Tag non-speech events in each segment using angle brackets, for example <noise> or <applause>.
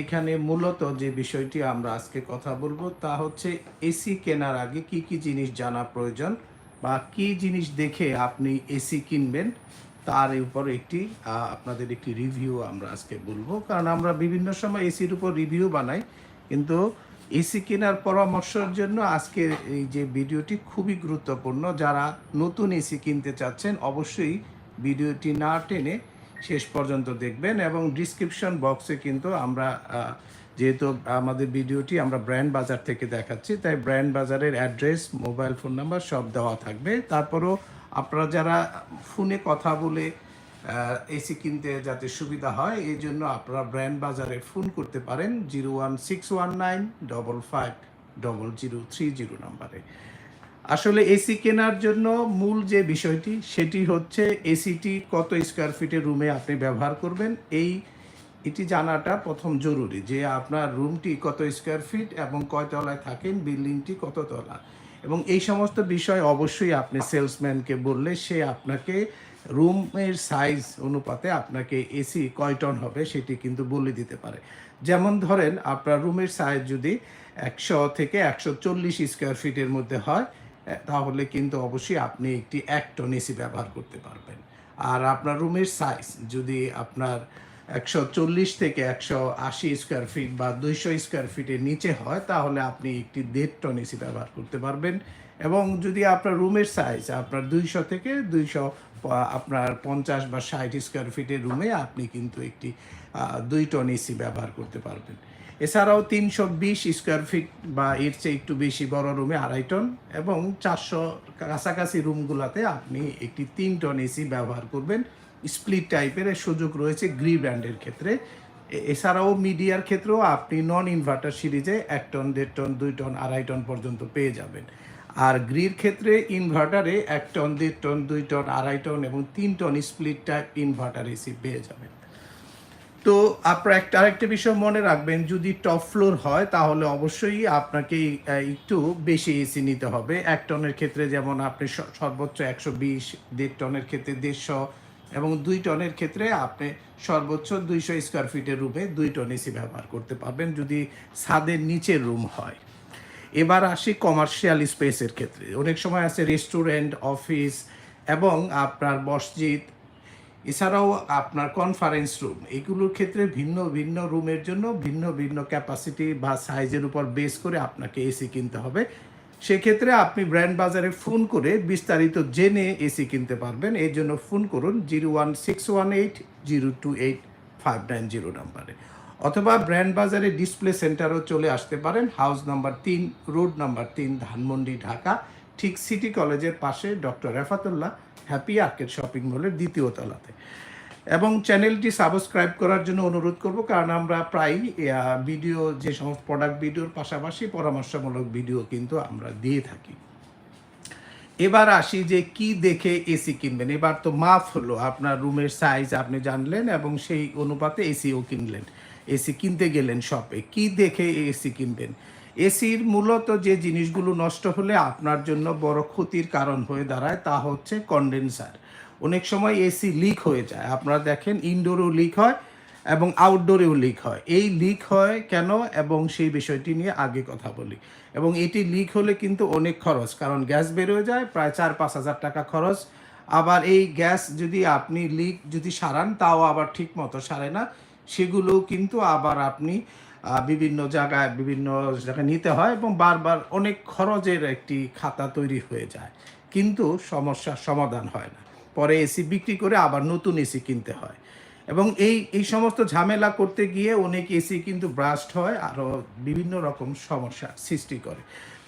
এখানে মূলত যে বিষয়টি আমরা আজকে কথা বলব তা হচ্ছে এসি কেনার আগে কি কি জিনিস জানা প্রয়োজন বা কি জিনিস দেখে আপনি এসি কিনবেন তার উপর একটি আপনাদের একটি রিভিউ আমরা আজকে বলব। কারণ আমরা বিভিন্ন সময় এসির উপর রিভিউ বানাই, কিন্তু এসি কেনার পরামর্শের জন্য আজকে এই যে ভিডিওটি খুবই গুরুত্বপূর্ণ। যারা নতুন এসি কিনতে চাচ্ছেন, অবশ্যই ভিডিওটি না টেনে শেষ পর্যন্ত দেখবেন এবং ডিসক্রিপশন বক্সে কিন্তু আমরা যেহেতু আমাদের ভিডিওটি আমরা ব্র্যান্ড বাজার থেকে দেখাচ্ছি, তাই ব্র্যান্ড বাজারের অ্যাড্রেস মোবাইল ফোন নাম্বার সব দেওয়া থাকবে। তারপরও আপনারা যারা ফোনে কথা বলে এসি কিনতে যাতে সুবিধা হয়, এই জন্য আপনারা ব্র্যান্ড বাজারে ফোন করতে পারেন zero one six one nine double five double zero three zero নাম্বারে। আসলে এসি কেনার জন্য মূল যে বিষয়টি, সেটি হচ্ছে এসিটি কত স্কোয়ার ফিটের রুমে আপনি ব্যবহার করবেন। এই, এটি জানাটা প্রথম জরুরি যে আপনার রুমটি কত স্কোয়ার ফিট এবং কয় তলায় থাকেন বিল্ডিংটি কত তলা। এবং এই সমস্ত বিষয় অবশ্যই আপনি সেলসম্যানকে বললে সে আপনাকে রুমের সাইজ অনুপাতে আপনাকে এসি কয় টন হবে সেটি কিন্তু বলে দিতে পারে। যেমন ধরেন, আপনার রুমের সাইজ যদি একশো থেকে একশো চল্লিশ স্কোয়ার ফিটের মধ্যে হয় তাহলে কিন্তু অবশ্যই আপনি একটি এক টন এসি ব্যবহার করতে পারবেন। আর আপনার রুমের সাইজ যদি আপনার একশো চল্লিশ থেকে একশো আশি স্কোয়ার ফিট বা দুইশো স্কোয়ার ফিটের নিচে হয়, তাহলে আপনি একটি দেড় টন এসি ব্যবহার করতে পারবেন। এবং যদি আপনার রুমের সাইজ আপনার দুইশো থেকে দুইশো আপনার পঞ্চাশ বা ষাট স্কোয়ার ফিটের রুমে আপনি কিন্তু একটি দুই টন এসি ব্যবহার করতে পারবেন। এছাড়াও তিনশো বিশ স্কোয়ার ফিট বা এর চেয়ে একটু বেশি বড় রুমে আড়াই টন এবং চারশো কাছাকাছি রুমগুলোতে আপনি একটি তিন টন এসি ব্যবহার করবেন। স্প্লিট টাইপের সুযোগ রয়েছে গ্রি ব্র্যান্ডের ক্ষেত্রে। এছাড়াও মিডিয়ার ক্ষেত্রেও আপনি নন ইনভার্টার সিরিজে এক টন, দেড় টন, দুই টন, আড়াই টন পর্যন্ত পেয়ে যাবেন। আর গ্রির ক্ষেত্রে ইনভার্টারে এক টন, দেড় টন, দুই টন, আড়াই টন এবং তিন ton split type inverter AC পেয়ে যাবেন। তো আপনার একটা, আরেকটা বিষয় মনে রাখবেন, যদি টপ ফ্লোর হয়, তাহলে অবশ্যই আপনাকে একটু বেশি এসি নিতে হবে। এক টনের ক্ষেত্রে যেমন আপনি সর্বোচ্চ একশো বিশ, দেড় টনের ক্ষেত্রে দেড়শো এবং দুই টনের ক্ষেত্রে আপনি সর্বোচ্চ দুইশো স্কোয়ার ফিটের রুমে দুই টন এসি ব্যবহার করতে পারবেন, যদি ছাদের নিচের রুম হয়। এবার আসি কমার্শিয়াল স্পেসের ক্ষেত্রে। অনেক সময় আছে রেস্টুরেন্ট অফিস এবং আপনার মসজিদ এছাড়াও আপনার কনফারেন্স রুম এগুলোর ক্ষেত্রে ভিন্ন ভিন্ন রুমের জন্য ভিন্ন ভিন্ন ক্যাপাসিটি বা সাইজের উপর বেস করে আপনাকে এসি কিনতে হবে। সেক্ষেত্রে আপনি ব্র্যান্ড বাজারে ফোন করে বিস্তারিত জেনে এসি কিনতে পারবেন। এর জন্য ফোন করুন zero one six one eight zero two eight five nine zero নাম্বারে। অথবা ব্র্যান্ড বাজারে ডিসপ্লে সেন্টারও চলে আসতে পারেন। হাউস নাম্বার তিন রোড নাম্বার তিন, ধানমন্ডি, ঢাকা। ঠিক সিটি কলেজের পাশে doctor Refatullah happy arcade shopping মলের দ্বিতীয় তলাতে। এবং চ্যানেলটি সাবস্ক্রাইব করার জন্য অনুরোধ করব, কারণ আমরা প্রায়ই ভিডিও, যে সমস্ত প্রোডাক্ট ভিডিওর পাশাপাশি পরামর্শমূলক ভিডিও কিন্তু আমরা দিয়ে থাকি। এবার আসি যে কি দেখে এসি কিনবেন। এবার তো মাফ হলো, আপনার রুমের সাইজ আপনি জানলেন এবং সেই অনুপাতে এসিও কিনলেন। এসি কিনতে গেলেন শপে কি দেখে এসি কিনবেন? এসির মূলত যে জিনিসগুলো নষ্ট হলে আপনার জন্য বড় ক্ষতির কারণ হয়ে দাঁড়ায় তা হচ্ছে কন্ডেন্সার। অনেক সময় এসি লিক হয়ে যায়। আপনারা দেখেন ইনডোরেও লিক হয় এবং আউটডোরেও লিক হয়। এই লিক হয় কেন? এবং সেই বিষয়টি নিয়ে আগে কথা বলি। এবং এটি লিক হলে কিন্তু অনেক খরচ। কারণ গ্যাস বেরোয় যায়, প্রায় চার পাঁচ হাজার টাকা খরচ। আবার এই গ্যাস যদি আপনি লিক যদি সারান, তাও আবার ঠিক মতো সারে না। সেগুলো কিন্তু আবার আপনি বিভিন্ন জায়গায় বিভিন্ন জায়গায় নিতে হয় এবং বারবার অনেক খরচের একটি খাতা তৈরি হয়ে যায়। কিন্তু সমস্যার সমাধান হয় না। পরে এসি বিক্রি করে আবার নতুন এসি কিনতে হয়। এবং এই এই সমস্ত ঝামেলা করতে গিয়ে অনেক এসি কিন্তু ব্রাস্ট হয়, আরও বিভিন্ন রকম সমস্যা সৃষ্টি করে।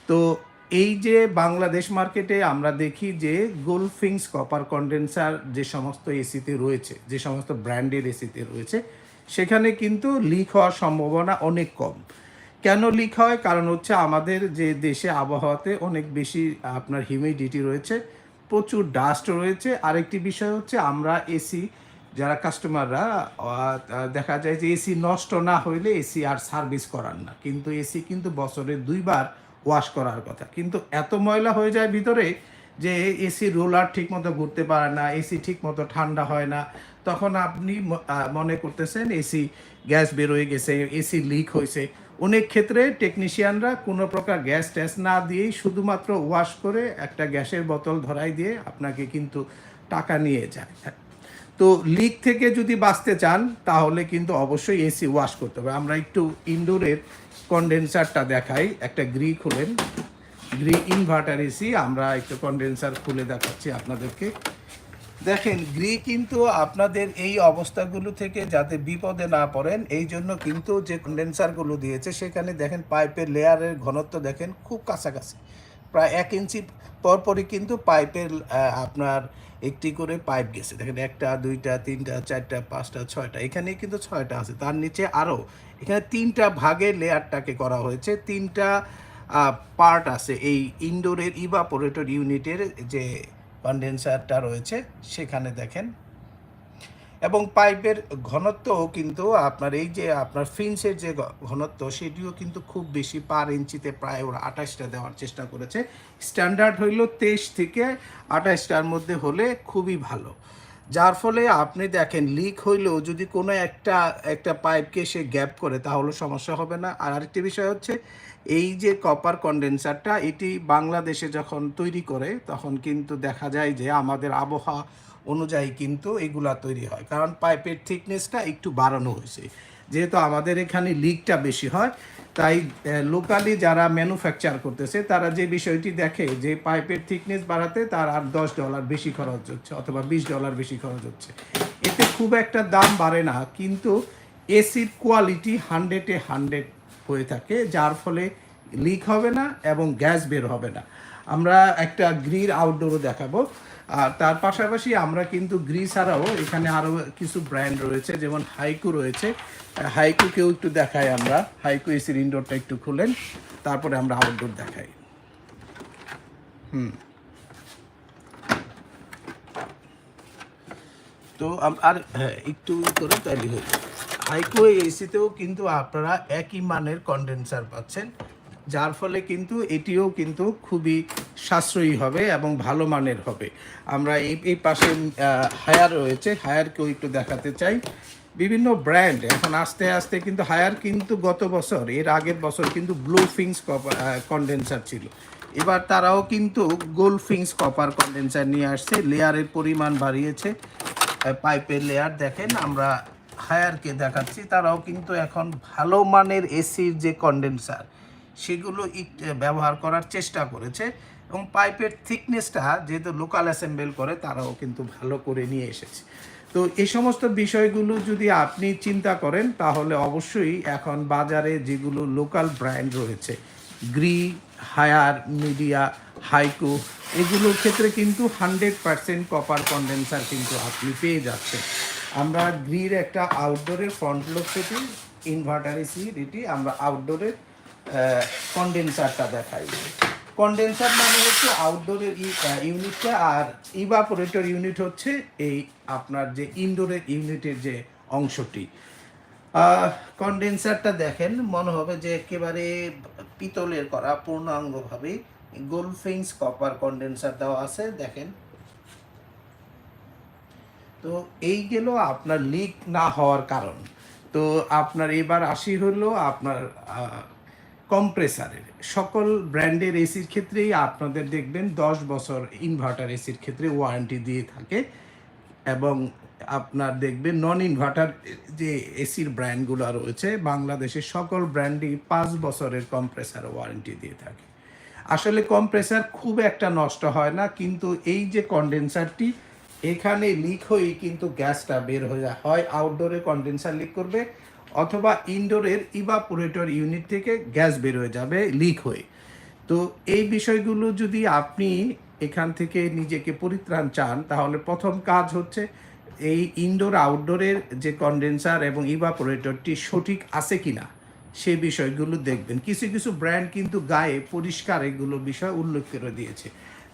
তো এই যে বাংলাদেশ মার্কেটে আমরা দেখি যে গোলফিংস কপার কন্ডেন্সার যে সমস্ত এসিতে রয়েছে, যে সমস্ত ব্র্যান্ডের এসিতে রয়েছে সেখানে কিন্তু লিক হওয়ার সম্ভাবনা অনেক কম। কেন লিক হয়? কারণ হচ্ছে আমাদের যে দেশে আবহাওয়াতে অনেক বেশি আপনার হিউমিডিটি রয়েছে, প্রচুর ডাস্ট রয়েছে। আরেকটি বিষয় হচ্ছে আমরা এসি যারা কাস্টমাররা দেখা যায় যে এসি নষ্ট না হইলে এসি আর সার্ভিস করার না। কিন্তু এসি কিন্তু বছরে দুইবার ওয়াশ করার কথা। কিন্তু এত ময়লা হয়ে যায় ভিতরে যে এসি রোলার ঠিক মতো ঘুরতে পারে না এসি ঠিক মতো ঠান্ডা হয় না। তখন আপনি মনে করতেছেন এসি গ্যাস বেরোয় গেছে, এসি লিক হয়েছে। অনেক ক্ষেত্রে টেকনিশিয়ানরা কোনো প্রকার গ্যাস ট্যাস না দিয়েই শুধুমাত্র ওয়াশ করে একটা গ্যাসের বোতল ধরাই দিয়ে আপনাকে কিন্তু টাকা নিয়ে যায়। তো লিক থেকে যদি বাঁচতে চান, তাহলে কিন্তু অবশ্যই এসি ওয়াশ করতে হবে। আমরা একটু ইনডোরের কন্ডেন্সারটা দেখাই। একটা গ্রি খুলেন। গ্রি ইনভার্টার এসি, আমরা একটু কন্ডেন্সার খুলে দেখাচ্ছি আপনাদেরকে। দেখেন গ্রি কিন্তু আপনাদের এই অবস্থাগুলো থেকে যাতে বিপদে না পড়েন, এই জন্য কিন্তু যে কন্ডেন্সারগুলো দিয়েছে, সেখানে দেখেন পাইপের লেয়ারের ঘনত্ব দেখেন খুব কাছাকাছি। প্রায় এক ইঞ্চি পরপরই কিন্তু পাইপের আপনার একটি করে পাইপ গেছে। দেখেন, একটা, দুইটা, তিনটা, চারটা, পাঁচটা, ছয়টা এখানে কিন্তু ছয়টা আছে। তার নিচে আরও এখানে তিনটা ভাগে লেয়ারটাকে করা হয়েছে। তিনটা পার্ট আছে এই ইনডোরের ইভাপোরেটর ইউনিটের যে কন্ডেন্সারটা রয়েছে, সেখানে দেখেন। এবং পাইপের ঘনত্বও কিন্তু আপনার এই যে আপনার ফিন্সের যে ঘনত্ব, সেটিও কিন্তু খুব বেশি পার ইঞ্চিতে প্রায় ওরা আঠাশটা দেওয়ার চেষ্টা করেছে। স্ট্যান্ডার্ড হইল তেইশ থেকে আঠাশটার মধ্যে হলে খুবই ভালো। যার ফলে আপনি দেখেন লিক হইলেও যদি কোনো একটা একটা পাইপকে সে গ্যাপ করে, তাহলে সমস্যা হবে না। আর আরেকটি বিষয় হচ্ছে, এই যে কপার কন্ডেন্সারটা এটি বাংলাদেশে যখন তৈরি করে, তখন কিন্তু দেখা যায় যে আমাদের আবহাওয়া অনুযায়ী কিন্তু এগুলা তৈরি হয়। কারণ পাইপের থিকনেসটা একটু বাড়ানো হয়েছে। যেহেতু আমাদের এখানে লিকটা বেশি হয়, তাই লোকালি যারা ম্যানুফ্যাকচার করতেছে, তারা যে বিষয়টি দেখে যে পাইপের থিকনেস বাড়াতে তার আর দশ ডলার বেশি খরচ হচ্ছে অথবা বিশ ডলার বেশি খরচ হচ্ছে। এতে খুব একটা দাম বাড়ে না, কিন্তু এসির কোয়ালিটি হান্ড্রেডে হান্ড্রেড হয়ে থাকে, যার ফলে লিক হবে না এবং গ্যাস বের হবে না। আমরা একটা গ্রির আউটডোরও দেখাবো। আর তার পাশাপাশি আমরা কিন্তু গ্রি ছাড়াও এখানে আরও কিছু ব্র্যান্ড রয়েছে, যেমন হাইকু রয়েছে। হাইকুকেও একটু দেখাই আমরা। হাইকু এসির ইনডোরটা একটু খুলেন, তারপরে আমরা আউটডোর দেখাই। হুম। তো আর হ্যাঁ একটু করে তৈরি হয়ে হাইকো এসিতেও কিন্তু আপনারা একই মানের কন্ডেন্সার পাচ্ছেন। যার ফলে কিন্তু এটিও কিন্তু খুবই সাশ্রয়ী হবে এবং ভালো মানের হবে। আমরা এই এই পাশে হায়ার রয়েছে। হায়ারকেও একটু দেখাতে চাই। বিভিন্ন ব্র্যান্ড এখন আস্তে আস্তে কিন্তু হায়ার কিন্তু গত বছর, এর আগের বছর কিন্তু ব্লু ফিংস কন্ডেন্সার ছিল। এবার তারাও কিন্তু গোল ফিংস কপার কন্ডেন্সার নিয়ে আসছে। লেয়ারের পরিমাণ বাড়িয়েছে। পাইপের লেয়ার দেখেন, আমরা হায়ারকে দেখাচ্ছি। তারাও কিন্তু এখন ভালো মানের এসির যে কন্ডেন্সার সেগুলো ব্যবহার করার চেষ্টা করেছে এবং পাইপের থিকনেসটা যেহেতু লোকাল অ্যাসেম্বল করে, তারাও কিন্তু ভালো করে নিয়ে এসেছে। তো এই সমস্ত বিষয়গুলো যদি আপনি চিন্তা করেন, তাহলে অবশ্যই এখন বাজারে যেগুলো লোকাল ব্র্যান্ড রয়েছে, গ্রি, হায়ার, মিডিয়া, হাইকো, এগুলোর ক্ষেত্রে কিন্তু হান্ড্রেড পার্সেন্ট কপার কন্ডেন্সার কিন্তু আপনি পেয়ে যাচ্ছেন। আমরা গ্রির একটা আউটডোরের ফ্রন্ট লোক থেকে ইনভার্টার এসি এটি আমরা আউটডোরের কন্ডেন্সারটা দেখাই। কন্ডেন্সার মানে হচ্ছে আউটডোরের ইউনিটটা আর ইভাপোরেটর ইউনিট হচ্ছে এই আপনার যে ইনডোরের ইউনিটের যে অংশটি। কন্ডেন্সারটা দেখেন, মনে হবে যে একেবারে পিতলের করা, পূর্ণাঙ্গভাবে গোলফিংস কপার কন্ডেন্সার দেওয়া আছে, দেখেন। তো এই গেল আপনার লিক না হওয়ার কারণ। তো আপনার এবার আসি হলো আপনার কম্প্রেসারের সকল ব্র্যান্ডের এসির ক্ষেত্রেই আপনাদের দেখবেন দশ বছর ইনভার্টার এসির ক্ষেত্রে ওয়ারেন্টি দিয়ে থাকে এবং আপনার দেখবেন নন ইনভার্টার যে এসির ব্র্যান্ডগুলো রয়েছে, বাংলাদেশের সকল ব্র্যান্ডই পাঁচ বছরের কম্প্রেসার ওয়ারেন্টি দিয়ে থাকে। আসলে কম্প্রেসার খুব একটা নষ্ট হয় না, কিন্তু এই যে কন্ডেন্সারটি এখানে লিক হয়েই কিন্তু গ্যাসটা বের হয়ে হয় আউটডোরে কন্ডেন্সার লিক করবে অথবা ইনডোরের ইভাপোরেটর ইউনিট থেকে গ্যাস বের হয়ে যাবে লিক হয়ে। তো এই বিষয়গুলো যদি আপনি এখান থেকে নিজেকে পরিত্রাণ চান, তাহলে প্রথম কাজ হচ্ছে এই ইনডোর আউটডোরের যে কন্ডেন্সার এবং ইভাপোরেটরটি সঠিক আছে কি না সেই বিষয়গুলো দেখবেন। কিছু কিছু ব্র্যান্ড কিন্তু গায়ে পরিষ্কার এগুলো বিষয় উল্লেখ করে দিয়েছে।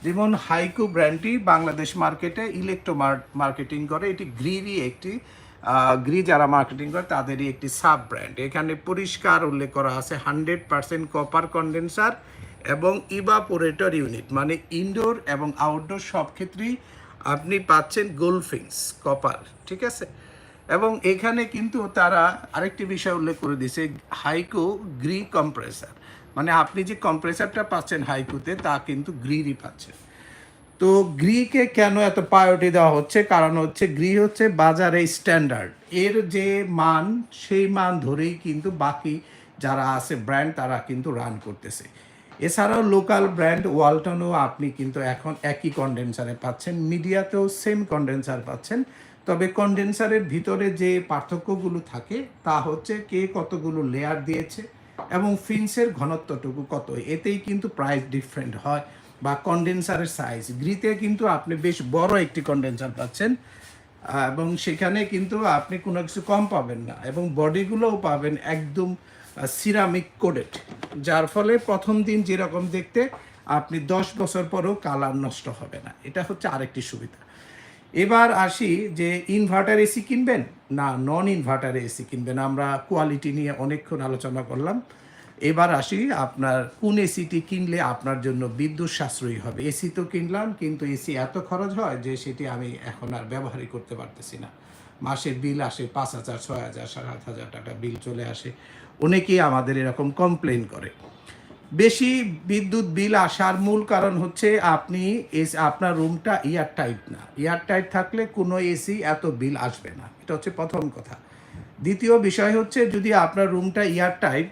যেমন হাইকো ব্র্যান্ডটি বাংলাদেশ মার্কেটে ইলেকট্রো মার্কেটিং করে। এটি গ্রিরই একটি গ্রি যারা মার্কেটিং করে, তাদেরই একটি সাব ব্র্যান্ড এখানে পরিষ্কার উল্লেখ করা আছে হান্ড্রেড পার্সেন্ট কপার কন্ডেন্সার এবং ইভাপোরেটর ইউনিট মানে ইনডোর এবং আউটডোর সব ক্ষেত্রেই আপনি পাচ্ছেন গোলফিংস কপার ঠিক আছে? এবং এখানে কিন্তু তারা আরেকটি বিষয় উল্লেখ করে দিয়েছে হাইকো গ্রি কম্প্রেসার মানে আপনি যে কম্প্রেসারটা পাচ্ছেন হাইকোতে তা কিন্তু গ্রিরই পাচ্ছেন। তো গ্রিকে কেন এত প্রায়োরিটি দেওয়া হচ্ছে? কারণ হচ্ছে গ্রি হচ্ছে বাজারে স্ট্যান্ডার্ড এর যে মান, সেই মান ধরেই কিন্তু বাকি যারা আছে ব্র্যান্ড তারা কিন্তু রান করতেছে। এছাড়াও লোকাল ব্র্যান্ড ওয়ালটনও আপনি কিন্তু এখন একই কন্ডেন্সারে পাচ্ছেন। মিডিয়াতেও সেম কন্ডেন্সার পাচ্ছেন। তবে কন্ডেন্সারের ভিতরে যে পার্থক্যগুলো থাকে, তা হচ্ছে কে কতগুলো লেয়ার দিয়েছে এবং ফিন্সের ঘনত্বটুকু কত। এতেই কিন্তু প্রাইস ডিফারেন্ট হয়। বা কন্ডেন্সারের সাইজ গ্রিতে কিন্তু আপনি বেশ বড় একটি কন্ডেন্সার পাচ্ছেন এবং সেখানে কিন্তু আপনি কোনো কিছু কম পাবেন না, এবং বডিগুলোও পাবেন একদম সিরামিক কোডেড যার ফলে প্রথম দিন যেরকম দেখতে, আপনি দশ বছর পরেও কালার নষ্ট হবে না। এটা হচ্ছে আরেকটি সুবিধা। এবার আসি যে ইনভার্টার এসি কিনবেন? না নন ইনভার্টার এসি কিনবেন। আমরা কোয়ালিটি নিয়ে অনেকক্ষণ আলোচনা করলাম। এবার আসি আপনার, কোন এসিটি কিনলে আপনার জন্য বিদ্যুৎ সাশ্রয়ী হবে? এসি তো কিনলাম, কিন্তু এসি এত খরচ হয় যে সেটি আমি এখন আর ব্যবহারই করতে পারতেছি না। মাসের বিল আসে পাঁচ হাজার, ছয় হাজার সাত হাজার টাকা বিল চলে আসে। অনেকেই আমাদের এরকম কমপ্লেন করে। বেশি বিদ্যুৎ বিল আসার মূল কারণ হচ্ছে আপনি এস- আপনার রুমটা এয়ার টাইট না। এয়ার টাইট থাকলে কোনো এসি এত বিল আসবে না। এটা হচ্ছে প্রথম কথা। দ্বিতীয় বিষয় হচ্ছে যদি আপনার রুমটা এয়ার টাইট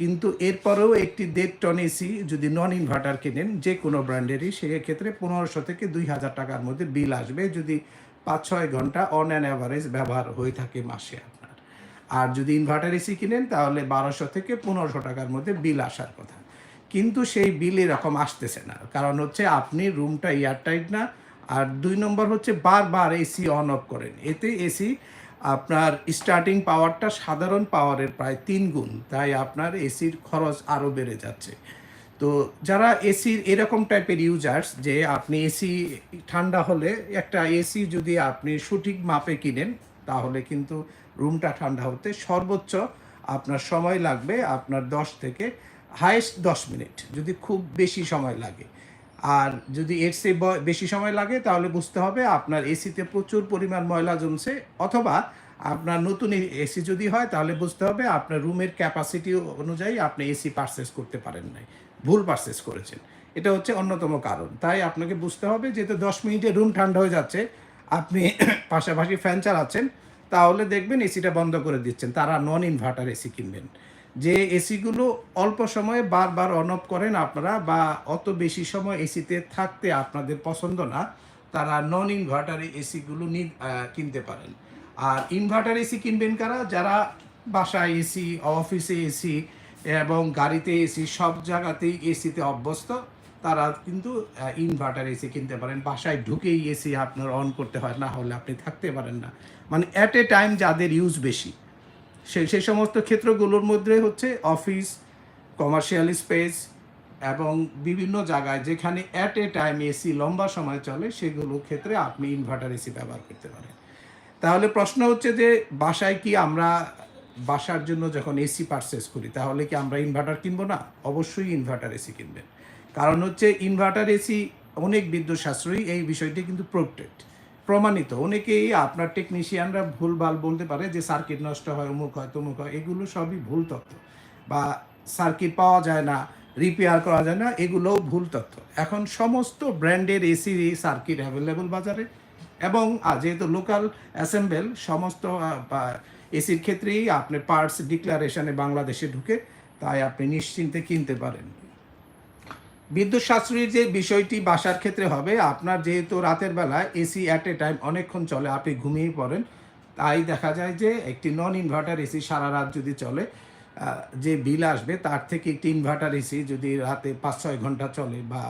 কিন্তু এরপরেও একটি দেড় টন এসি যদি নন ইনভার্টার কেনেন যে কোনো ব্র্যান্ডেরই সেক্ষেত্রে পনেরোশো থেকে দুই হাজার টাকার মধ্যে বিল আসবে যদি পাঁচ ছয় ঘণ্টা অন অ্যান অ্যাভারেজ ব্যবহার হয়ে থাকে মাসে আপনার। আর যদি ইনভার্টার এসি কিনেন, তাহলে বারোশো থেকে পনেরোশো টাকার মধ্যে বিল আসার কথা। কিন্তু সেই বিল এরকম আসতেছে না। কারণ হচ্ছে আপনি রুমটা এয়ারটাইট না, আর দুই নম্বর হচ্ছে বারবার এসি অন অফ করেন। এতে এসি আপনার স্টার্টিং পাওয়ারটা সাধারণ পাওয়ারের প্রায় তিন গুণ, তাই আপনার এসির খরচ আরও বেড়ে যাচ্ছে। তো যারা এসির এরকম টাইপের ইউজার্স যে আপনি এসি ঠান্ডা হলে একটা এসি যদি আপনি সঠিক মাপে কিনেন, তাহলে কিন্তু রুমটা ঠান্ডা হতে সর্বোচ্চ আপনার সময় লাগবে আপনার দশ থেকে হায়েস্ট দশ মিনিট যদি খুব বেশি সময় লাগে। আর যদি এর চেয়ে বেশি সময় লাগে, তাহলে বুঝতে হবে আপনার এসিতে প্রচুর পরিমাণ ময়লা জমছে, অথবা আপনার নতুন এসি যদি হয়, তাহলে বুঝতে হবে আপনার রুমের ক্যাপাসিটি অনুযায়ী আপনি এসি পারচেস করতে পারেন নাই, ভুল পারচেস করেছেন। এটা হচ্ছে অন্যতম কারণ। তাই আপনাকে বুঝতে হবে, যেহেতু দশ মিনিটে রুম ঠান্ডা হয়ে যাচ্ছে, আপনি <coughs> পাশাপাশি ফ্যান চালাচ্ছেন, তাহলে দেখবেন এসিটা বন্ধ করে দিচ্ছেন, তারা নন ইনভার্টার এসি কিনবেন। যে এসিগুলো অল্প সময়ে বারবার অন অফ করেন আপনারা বা অত বেশি সময় এসিতে থাকতে আপনাদের পছন্দ না, তারা নন ইনভার্টার এসিগুলো কিনতে পারেন। আর ইনভার্টার এসি কিনবেন কারা? যারা বাসায় এসি অফিসে এসি এবং গাড়িতে এসি, সব জায়গাতেই এসিতে অভ্যস্ত, তারা কিন্তু ইনভার্টার এসি কিনতে পারেন। বাসায় ঢুকেই এসি আপনার অন করতে হয়, না হলে আপনি থাকতে পারেন না। মানে অ্যাট এ টাইম যাদের ইউজ বেশি। সেই সেই সমস্ত ক্ষেত্রগুলোর মধ্যে হচ্ছে অফিস কমার্শিয়াল স্পেস এবং বিভিন্ন জায়গায় যেখানে অ্যাট এ টাইম এসি লম্বা সময় চলে, সেগুলো ক্ষেত্রে আপনি ইনভার্টার এসি ব্যবহার করতে পারেন। তাহলে প্রশ্ন হচ্ছে যে, বাসায় কি আমরা বাসার জন্য যখন এসি পারচেস করি, তাহলে কি আমরা ইনভার্টার কিনবো না? অবশ্যই ইনভার্টার এসি কিনবেন। কারণ হচ্ছে ইনভার্টার এসি অনেক বিদ্যুৎ সাশ্রয়ী, এই বিষয়টি কিন্তু প্রোটেক্ট প্রমাণিত। অনেকেই আপনার টেকনিশিয়ানরা ভুলভাল বলতে পারে যে সার্কিট নষ্ট হয়, অমুক হয়, তমুক হয়, এগুলো সবই ভুল তথ্য। বা সার্কিট পাওয়া যায় না রিপেয়ার করা যায় না, এগুলোও ভুল তথ্য। এখন সমস্ত ব্র্যান্ডের এসি সার্কিট অ্যাভেলেবল বাজারে এবং যেহেতু লোকাল অ্যাসেম্বল সমস্ত এসির ক্ষেত্রেই আপনি পার্টস ডিক্লারেশনে বাংলাদেশে ঢুকে, তাই আপনি নিশ্চিন্তে কিনতে পারেন। বিদ্যুৎ সাশ্রয়ীর যে বিষয়টি বাসার ক্ষেত্রে হবে, আপনার যেহেতু রাতের বেলায় এসি অ্যাট এ টাইম অনেকক্ষণ চলে, আপনি ঘুমিয়ে পড়েন। তাই দেখা যায় যে একটি নন ইনভার্টার এসি সারা রাত যদি চলে যে বিল আসবে তার থেকে একটি ইনভার্টার এসি যদি রাতে পাঁচ ছয় ঘণ্টা চলে বা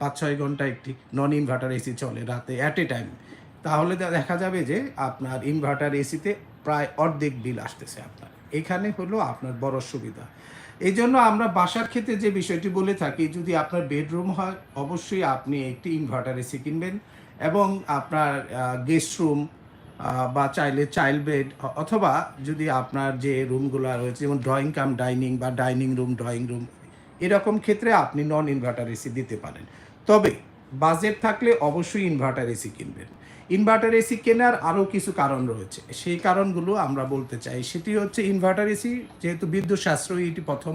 পাঁচ ছয় ঘণ্টা একটি নন ইনভার্টার এসি চলে রাতে অ্যাট এ টাইম তাহলে দেখা যাবে যে আপনার ইনভার্টার এসিতে প্রায় অর্ধেক বিল আসতেছে আপনার। এখানে হলো আপনার বড় সুবিধা। এই জন্য আমরা বাসার ক্ষেত্রে যে বিষয়টি বলে থাকি, যদি আপনার বেডরুম হয়, অবশ্যই আপনি একটি ইনভার্টার এসি কিনবেন এবং আপনার গেস্ট রুম বা চাইলে চাইল্ড বেড অথবা যদি আপনার যে রুমগুলো রয়েছে, যেমন ড্রয়িং কাম ডাইনিং বা ডাইনিং রুম ড্রয়িং রুম এরকম ক্ষেত্রে আপনি নন ইনভার্টার এসি দিতে পারেন। তবে বাজেট থাকলে অবশ্যই ইনভার্টার এসি কিনবেন। ইনভার্টার এসি কেনার আরও কিছু কারণ রয়েছে। সেই কারণগুলো আমরা বলতে চাই। সেটি হচ্ছে ইনভার্টার এসি যেহেতু বিদ্যুৎ সাশ্রয়ী এটি প্রথম।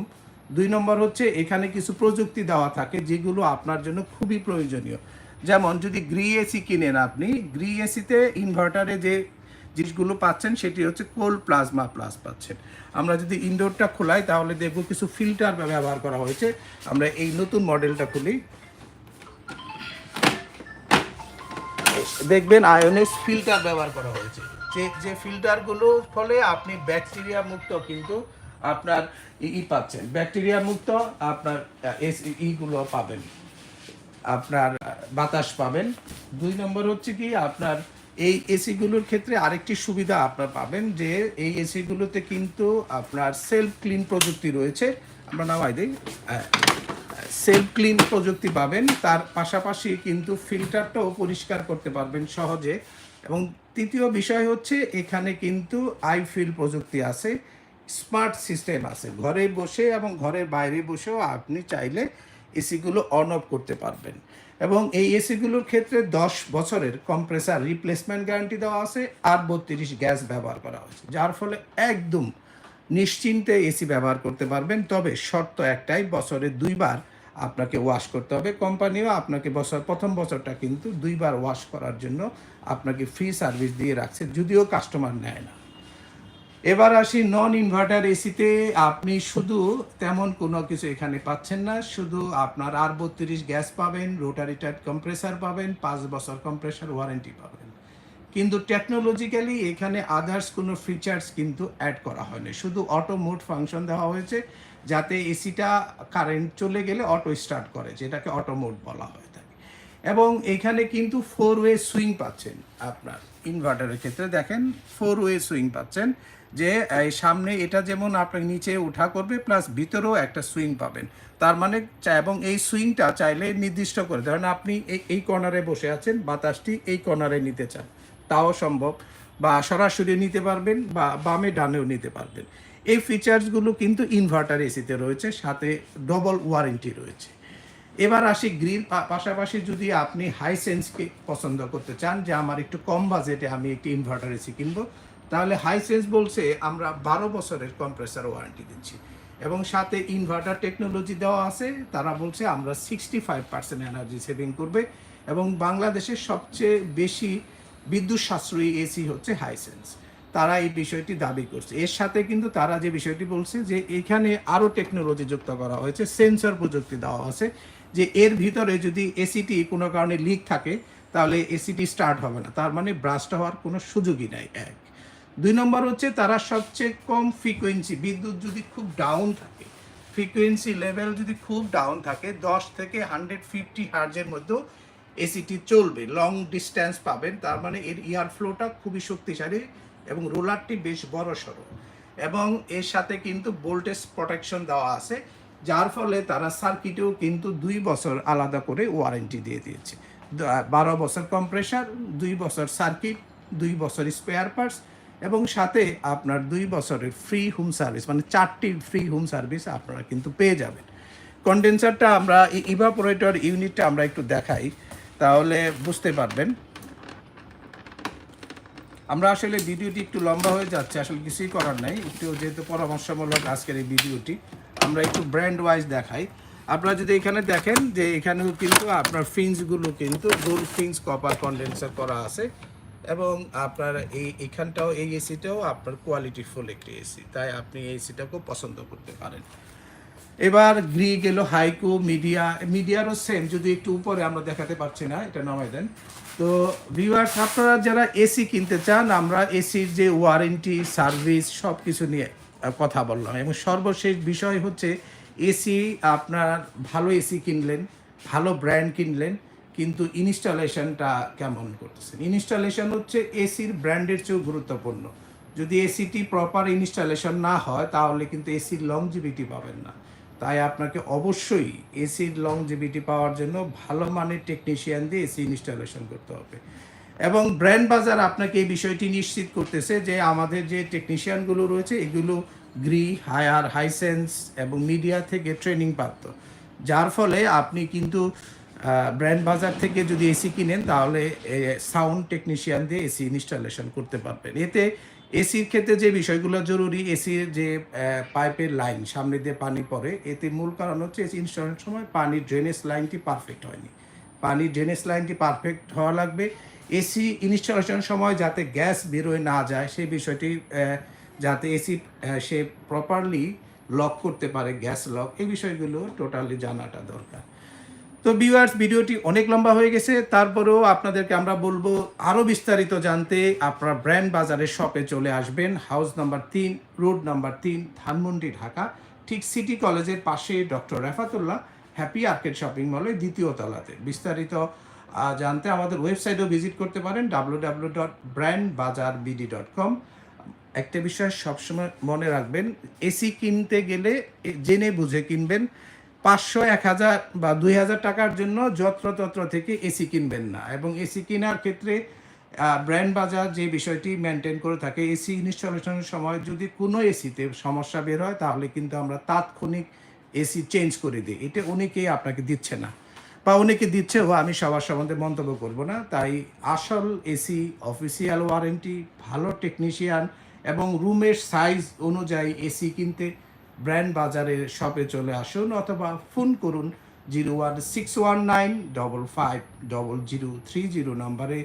দুই নম্বর হচ্ছে এখানে কিছু প্রযুক্তি দেওয়া থাকে যেগুলো আপনার জন্য খুবই প্রয়োজনীয়। যেমন যদি গ্রি এসি কিনেন আপনি, গ্রি এসিতে ইনভার্টারে যে জিনিসগুলো পাচ্ছেন সেটি হচ্ছে কোল্ড প্লাজমা প্লাস পাচ্ছেন। আমরা যদি ইনডোরটা খোলাই তাহলে দেখব কিছু ফিল্টার ব্যবহার করা হয়েছে। আমরা এই নতুন মডেলটা খুলি। দেখবেন আয়নেস ফিল্টার ব্যবহার করা হয়েছে। যে যে ফিল্টারগুলো ফলে আপনি ব্যাকটেরিয়া মুক্ত কিন্তু আপনার ই- ই পাচ্ছেন। ব্যাকটেরিয়া মুক্ত আপনার এস ইগুলো পাবেন। আপনার বাতাস পাবেন। দুই নম্বর হচ্ছে কি, আপনার এই এসিগুলোর ক্ষেত্রে আরেকটি সুবিধা আপনার পাবেন যে, এই এসিগুলোতে কিন্তু আপনার সেলফ ক্লিন প্রযুক্তি রয়েছে। আমরা নামাই দিই। সেলফ ক্লিন প্রযুক্তি পাবেন, তার পাশাপাশি কিন্তু ফিল্টারটাও পরিষ্কার করতে পারবেন সহজে। এবং তৃতীয় বিষয় হচ্ছে, এখানে কিন্তু আই ফিল প্রযুক্তি আছে, স্মার্ট সিস্টেম আছে। ঘরে বসে এবং ঘরের বাইরে বসেও আপনি চাইলে এসিগুলো অন অফ করতে পারবেন। এবং এই এসিগুলোর ক্ষেত্রে দশ বছরের কম্প্রেসার রিপ্লেসমেন্ট গ্যারান্টি দেওয়া আছে আর বত্রিশ গ্যাস ব্যবহার করা হয়েছে। যার ফলে একদম নিশ্চিন্তে এসি ব্যবহার করতে পারবেন। তবে শর্ত একটাই, বছরে দুইবার আপনাকে ওয়াশ করতে হবে। কোম্পানিও আপনাকে বছর, প্রথম বছরটা কিন্তু দুইবার ওয়াশ করার জন্য আপনাকে ফ্রি সার্ভিস দিয়ে রাখছে, যদিও কাস্টমার নেয় না। এবার আসি নন ইনভার্টার এসিতে আপনি শুধু তেমন কোনো কিছু এখানে পাচ্ছেন না, শুধু আপনার আর বত্রিশ গ্যাস পাবেন রোটারি টাইট কম্প্রেসার পাবেন, পাঁচ বছর কম্প্রেসার ওয়ারেন্টি পাবেন। কিন্তু টেকনোলজিক্যালি এখানে আদার্স কোনো ফিচার্স কিন্তু অ্যাড করা হয়নি। শুধু অটো মোড ফাংশন দেওয়া হয়েছে যাতে এসিটা কারেন্ট চলে গেলে অটো স্টার্ট করে, যেটাকে অটো মোড বলা হয়ে থাকে এবং এখানে কিন্তু ফোর ওয়ে সুইং পাচ্ছেন আপনার ইনভার্টারের ক্ষেত্রে। দেখেন ফোর ওয়ে সুইং পাচ্ছেন যে সামনে এটা যেমন আপনার নিচে উঠা করবে প্লাস ভিতরেও একটা সুইং পাবেন। তার মানে এবং এই সুইংটা চাইলে নির্দিষ্ট করে, ধরেন আপনি এই এই কর্নারে বসে আছেন, বাতাসটি এই কর্নারে নিতে চান, তাও সম্ভব। বা সরাসরি নিতে পারবেন বা বামে ডানেও নিতে পারবেন। এই ফিচার্সগুলো কিন্তু ইনভার্টার এসিতে রয়েছে, সাথে ডবল ওয়ারেন্টি রয়েছে। এবার আসি গ্রিল পাশাপাশি যদি আপনি হাই সেন্সকে পছন্দ করতে চান, যে আমার একটু কম বাজেটে আমি একটি ইনভার্টার এসি কিনবো, তাহলে হাই সেন্স বলছে আমরা বারো বছরের কম্প্রেসার ওয়ারেন্টি দিচ্ছি। এবং সাথে ইনভার্টার টেকনোলজি দেওয়া আছে, তারা বলছে আমরা sixty five percent energy saving করবে এবং বাংলাদেশের সবচেয়ে বেশি বিদ্যুৎ সাশ্রয়ী এসি হচ্ছে হাইসেন্স তারা এই বিষয়টি দাবি করছে। এর সাথে কিন্তু তারা যে বিষয়টি বলছে যে এখানে আরও টেকনোলজি যুক্ত করা হয়েছে সেন্সর প্রযুক্তি দেওয়া আছে, যে এর ভিতরে যদি এসিটি কোনো কারণে লিক থাকে, তাহলে এসিটি স্টার্ট হবে না। তার মানে ব্রাস্ট হওয়ার কোনো সুযোগই নাই, এক। দুই নম্বর হচ্ছে তারা সবচেয়ে কম ফ্রিকোয়েন্সি বিদ্যুৎ যদি খুব ডাউন থাকে ফ্রিকোয়েন্সি লেভেল যদি খুব ডাউন থাকে, দশ থেকে হান্ড্রেড ফিফটি হার্জের মধ্যেও এসিটি চলবে লং ডিস্টেন্স পাবেন। তার মানে এর ইয়ার ফ্লোটা খুবই শক্তিশালী এবং রোলারটি বেশ বড় সড়ো। এবং এর সাথে কিন্তু ভোল্টেজ প্রোটেকশন দেওয়া আছে, যার ফলে তারা সার্কিটেও কিন্তু দুই বছর আলাদা করে ওয়ারেন্টি দিয়ে দিয়েছে। বারো বছর কম্প্রেসার, দুই বছর সার্কিট, দুই বছর স্পেয়ার পার্টস এবং সাথে আপনার দুই বছরের ফ্রি হোম সার্ভিস মানে চারটি ফ্রি হোম সার্ভিস আপনারা কিন্তু পেয়ে যাবেন। কন্ডেন্সারটা আমরা ইভাপোরেটর ইউনিটটা আমরা একটু দেখাই, তাহলে বুঝতে পারবেন। আমরা আসলে ভিডিওটি একটু লম্বা হয়ে যাচ্ছে, আসলে কিছুই করার নাই। একটু যেহেতু পরামর্শমূলক আজকের এই ভিডিওটি, আমরা একটু ব্র্যান্ড ওয়াইজ দেখাই। আপনারা যদি এখানে দেখেন যে এখানেও কিন্তু আপনার ফিন্সগুলো কিন্তু গোল্ড ফিন্স কপার কন্ডেন্সার করা আছে এবং আপনার এই এখানটাও, এই এসিটাও আপনার কোয়ালিটি ফুল একটি এসি তাই আপনি এই এসিটাকেও পছন্দ করতে পারেন। এবার গ্রি গেল হাইকো, মিডিয়া, মিডিয়ারও সেম যদি একটু উপরে আমরা দেখাতে পারছি না, এটা নামাই দেন। তো ভিউয়ার্স আপনারা যারা এসি কিনতে চান, আমরা এসির যে ওয়ারেন্টি সার্ভিস সব কিছু নিয়ে কথা বললাম। এবং সর্বশেষ বিষয় হচ্ছে এসি আপনার ভালো এসি কিনলেন, ভালো ব্র্যান্ড কিনলেন, কিন্তু ইনস্টলেশনটা কেমন করতেছেন? ইনস্টলেশন হচ্ছে এসির ব্র্যান্ডের চেয়েও গুরুত্বপূর্ণ। যদি এসিটি প্রপার ইনস্টলেশন না হয়, তাহলে কিন্তু এসির লংজিভিটি পাবেন না। তাই আপনাকে অবশ্যই এসির লং লংজিভিটি পাওয়ার জন্য ভালো মানের টেকনিশিয়ান দিয়ে এসি ইনস্টলেশন করতে হবে। এবং ব্র্যান্ড বাজার আপনাকে এই বিষয়টি নিশ্চিত করতেছে যে আমাদের যে টেকনিশিয়ানগুলো রয়েছে, এগুলো গ্রি, হায়ার, হাইসেন্স এবং মিডিয়া থেকে ট্রেনিং প্রাপ্ত। যার ফলে আপনি কিন্তু ব্র্যান্ড বাজার থেকে যদি এসি কিনেন, তাহলে সাউন্ড টেকনিশিয়ান দিয়ে এসি ইনস্টলেশন করতে পারবেন। এতে এসির ক্ষেত্রে যে বিষয়গুলো জরুরি এসির যে পাইপের লাইন সামনে দিয়ে পানি পড়ে, এতে মূল কারণ হচ্ছে এসি ইনস্টলেশনের সময় পানির ড্রেনেজ লাইনটি পারফেক্ট হয়নি। পানির ড্রেনেজ লাইনটি পারফেক্ট হওয়া লাগবে। এসি ইনস্টলেশন সময় যাতে গ্যাস বেরোয় না যায়, সেই বিষয়টি যাতে এসি সে প্রপারলি লক করতে পারে, গ্যাস লক এই বিষয়গুলো টোটালি জানাটা দরকার। তো ভিউয়ার্স ভিডিওটি অনেক লম্বা হয়ে গেছে, তারপরেও আপনাদেরকে আমরা বলব আরও বিস্তারিত জানতে আপনারা ব্র্যান্ড বাজারের শপে চলে আসবেন হাউস নাম্বার তিন রোড নাম্বার তিন, ধানমন্ডি, ঢাকা, ঠিক সিটি কলেজের পাশে doctor Refatullah happy arcade shopping মলে দ্বিতীয় তলাতে। বিস্তারিত জানতে আমাদের ওয়েবসাইটেও ভিজিট করতে পারেন W W dot brand Bazaar BD dot com একটা বিষয় সবসময় মনে রাখবেন এসি কিনতে গেলে জেনে বুঝে কিনবেন পাঁচশো, এক হাজার বা দুই হাজার টাকার জন্য যত্রতত্র থেকে এসি কিনবেন না। এবং এসি কেনার ক্ষেত্রে ব্র্যান্ড বাজার যে বিষয়টি মেনটেন করে থাকে এসি ইনস্টলেশনের সময় যদি কোনো এসিতে সমস্যা বের হয়, তাহলে কিন্তু আমরা তাৎক্ষণিক এসি চেঞ্জ করে দিই। এটা অনেকেই আপনাকে দিচ্ছে না। বা অনেকে দিচ্ছেও আমি সবার সম্বন্ধে মন্তব্য করব না। তাই আসল এসি অফিসিয়াল ওয়ারেন্টি ভালো টেকনিশিয়ান এবং রুমের সাইজ অনুযায়ী এসি কিনতে ব্র্যান্ড বাজারের শপে চলে আসুন অথবা ফোন করুন zero one six one nine double five double zero three zero নাম্বারে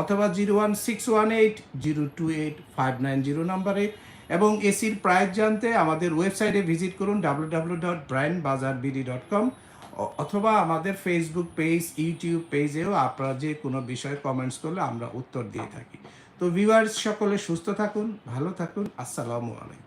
অথবা zero one six one eight zero two eight five nine zero নাম্বারে। এবং এসির প্রাইস জানতে আমাদের ওয়েবসাইটে ভিজিট করুন W W dot brand Bazaar BD dot com. অথবা আমাদের ফেসবুক পেজ ইউটিউব পেজেও আপনারা যে কোনো বিষয়ে কমেন্টস করলে আমরা উত্তর দিয়ে থাকি। তো ভিউয়ার্স সকলে সুস্থ থাকুন, ভালো থাকুন, আসসালামু আলাইকুম।